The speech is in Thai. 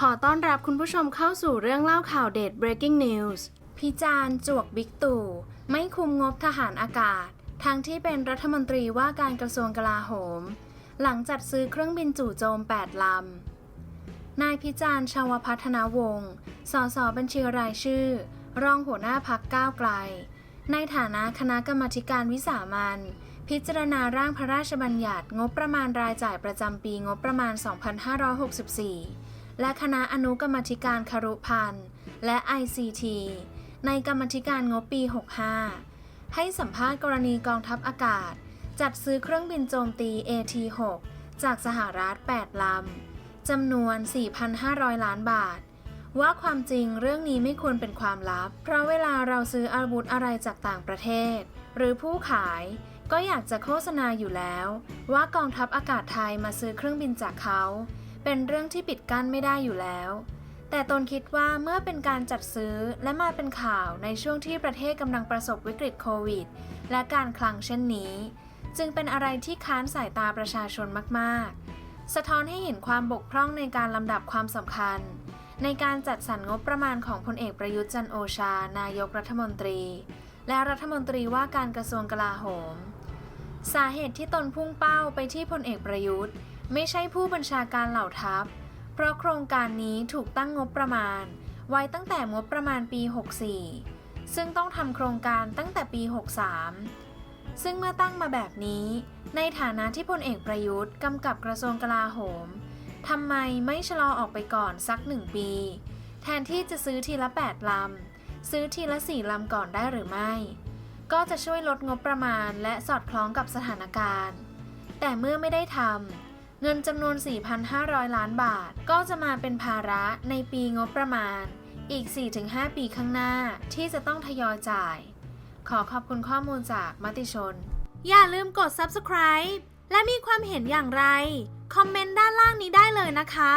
ขอต้อนรับคุณผู้ชมเข้าสู่เรื่องเล่าข่าวเด็ด breaking news พิจารณ์จวกบิ๊กตู่ ไม่คุมงบทหารอากาศ ทั้งที่เป็นรัฐมนตรีว่าการกระทรวงกลาโหม หลังจัดซื้อเครื่องบินจู่โจม 8 ลำ นายพิจารณ์ชาวพัฒนาวงศ์สสบัญชีรายชื่อ รองหัวหน้าพักก้าวไกล ในฐานะคณะกรรมการวิสามันพิจารณาร่างพระราชบัญญัติงบประมาณรายจ่ายประจำปีงบประมาณ 2564 และคณะอนุกรรมธิการคารุพันธ์ และ ICT ในกรรมธิการงบปี 65 ให้สัมภาษณ์กรณีกองทัพอากาศ จัดซื้อเครื่องบินโจมตี AT-6 จากสหรัฐ 8 ลำ จำนวน 4,500 ล้านบาท ว่าความจริงเรื่องนี้ไม่ควรเป็นความลับ เพราะเวลาเราซื้ออาวุธอะไรจากต่างประเทศ หรือผู้ขายก็อยากจะโฆษณาอยู่แล้ว ว่ากองทัพอากาศไทยมาซื้อเครื่องบินจากเขา เป็นเรื่องที่ปิดกั้นไม่ได้อยู่แล้ว แต่ตนคิดว่าเมื่อเป็นการจัดซื้อและมาเป็นข่าวในช่วงที่ประเทศกำลังประสบวิกฤตโควิด และการคลังเช่นนี้ จึงเป็นอะไรที่ค้านสายตาประชาชนมากๆ สะท้อนให้เห็นความบกพร่องในการลำดับความสำคัญ ในการจัดสรรงบประมาณของพลเอกประยุทธ์จันโอชา นายกรัฐมนตรี และรัฐมนตรีว่าการกระทรวงกลาโหม สาเหตุที่ตนพุ่งเป้าไปที่พลเอกประยุทธ์ ไม่ใช่ผู้บัญชาการเหล่าทัพ เพราะโครงการนี้ถูกตั้งงบประมาณ ไว้ตั้งแต่งบประมาณปี 64 ซึ่งต้องทำโครงการตั้งแต่ปี 63 ซึ่งเมื่อตั้งมาแบบนี้ ในฐานะที่พลเอกประยุทธ์กำกับกระทรวงกลาโหมทำไมไม่ชะลอออกไปก่อนสักหนึ่งปี แทนที่จะซื้อทีละ 8 ลำ ซื้อทีละ 4 ลำก่อนได้หรือไม่ ก็จะช่วยลดงบประมาณและสอดคล้องกับสถานการณ์ แต่เมื่อไม่ได้ทำ เงินจำนวน 4,500 ล้านบาท ก็จะมาเป็นภาระในปีงบประมาณ อีก 4-5 ปีข้างหน้าที่จะต้องทยอยจ่าย ขอขอบคุณข้อมูลจากมติชน อย่าลืมกด subscribe และมีความเห็นอย่างไร คอมเมนต์ด้านล่างนี้ได้เลยนะคะ